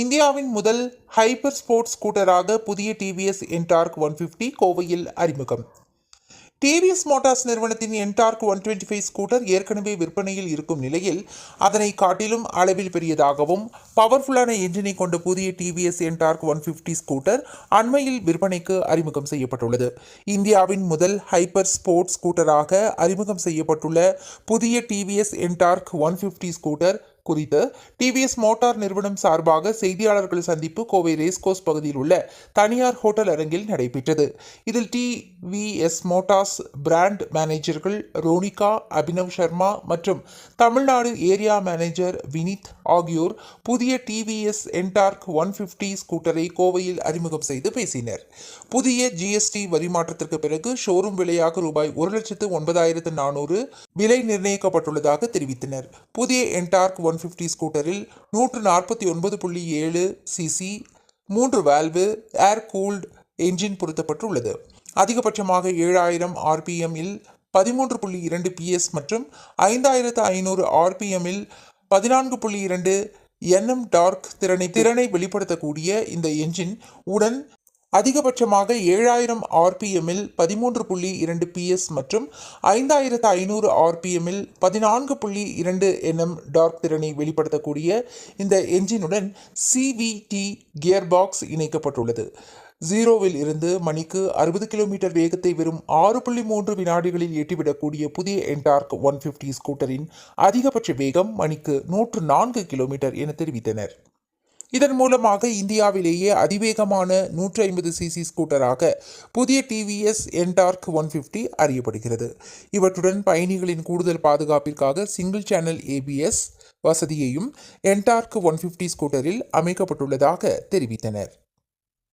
இந்தியாவின் முதல் hyper sports ஸ்கூட்டராக புதிய டிவிஎஸ் என்டார்க் ஒன் ஃபிஃப்டி கோவையில் அறிமுகம். டிவிஎஸ் மோட்டார்ஸ் நிறுவனத்தின் NTorq one twenty five scooter ஏற்கனவே விற்பனையில் இருக்கும் நிலையில் அதனை காட்டிலும் அளவில் பெரியதாகவும் பவர்ஃபுல்லான என்ஜினை கொண்ட புதிய TVS NTorq one fifty scooter அண்மையில் விற்பனைக்கு அறிமுகம் செய்யப்பட்டுள்ளது. இந்தியாவின் முதல் ஹைப்பர் ஸ்போர்ட்ஸ் ஸ்கூட்டராக அறிமுகம் செய்யப்பட்டுள்ள புதிய TVS NTorq one fifty scooter குறித்து டிவிஎஸ் மோட்டார் நிறுவனம் சார்பாக செய்தியாளர்கள் சந்திப்பு கோவை ரேஸ்கோஸ் பகுதியில் உள்ள தனியார் ஹோட்டல் அரங்கில் நடைபெற்றது. இதில் TVS Motors brand மேனேஜர்கள் Ronika Abhinav Sharma மற்றும் தமிழ்நாடு ஏரியா மேனேஜர் வினித் ஆகியோர் புதிய டிவிஎஸ் என்டார்க் ஒன் ஃபிஃப்டி ஸ்கூட்டரை கோவையில் அறிமுகம் செய்து பேசினர். புதிய ஜிஎஸ்டி வரி மாற்றத்திற்கு பிறகு ஷோரூம் விலையாக ரூபாய் ஒரு லட்சத்து ஒன்பதாயிரத்து நானூறு விலை நிர்ணயிக்கப்பட்டுள்ளதாக தெரிவித்தனர். புதிய என்டார்க் ஒன் ஃபிஃப்டி ஸ்கூட்டரில் நூற்று நாற்பத்தி ஒன்பது புள்ளி ஏழு சிசி மூன்று வால்வு ஏர் கூல்டு என்ஜின் பொருத்தப்பட்டுள்ளது. அதிகபட்சமாக ஏழாயிரம் ஆர்பிஎம்மில் பதிமூன்று புள்ளி இரண்டு பிஎஸ் மற்றும் ஐந்தாயிரத்து ஐநூறு ஆர்பிஎம்மில் பதினான்கு புள்ளி இரண்டு என்எம் டார்க் திறனை திறனை வெளிப்படுத்தக்கூடிய இந்த என்ஜின் உடன் அதிகபட்சமாக ஏழாயிரம் ஆர்பிஎம்மில் பதிமூன்று புள்ளி இரண்டு பிஎஸ் மற்றும் ஐந்தாயிரத்து ஐநூறு ஆர்பிஎம்மில் பதினான்கு புள்ளி இரண்டு என்எம் டார்க் திறனை வெளிப்படுத்தக்கூடிய இந்த என்ஜினுடன் சிவிடி கியர் பாக்ஸ் இணைக்கப்பட்டுள்ளது. ஜீரோவில் இருந்து மணிக்கு அறுபது கிலோமீட்டர் வேகத்தை வெறும் ஆறு புள்ளி மூன்று வினாடிகளில் எட்டிவிடக்கூடிய புதிய என்டார்க் ஒன் ஃபிஃப்டி ஸ்கூட்டரின் அதிகபட்ச வேகம் மணிக்கு நூற்று நான்கு கிலோமீட்டர் என தெரிவித்தனர். இதன் மூலமாக இந்தியாவிலேயே அதிவேகமான நூற்றி ஐம்பது சிசி ஸ்கூட்டராக புதிய டிவிஎஸ் என்டார்க் ஒன் ஃபிஃப்டி அறியப்படுகிறது. இவற்றுடன் பயணிகளின் கூடுதல் பாதுகாப்பிற்காக சிங்கிள் சேனல் ஏபிஎஸ் வசதியையும் என்டார்க் ஒன் ஃபிஃப்டி ஸ்கூட்டரில் அமைக்கப்பட்டுள்ளதாக தெரிவித்தனர்.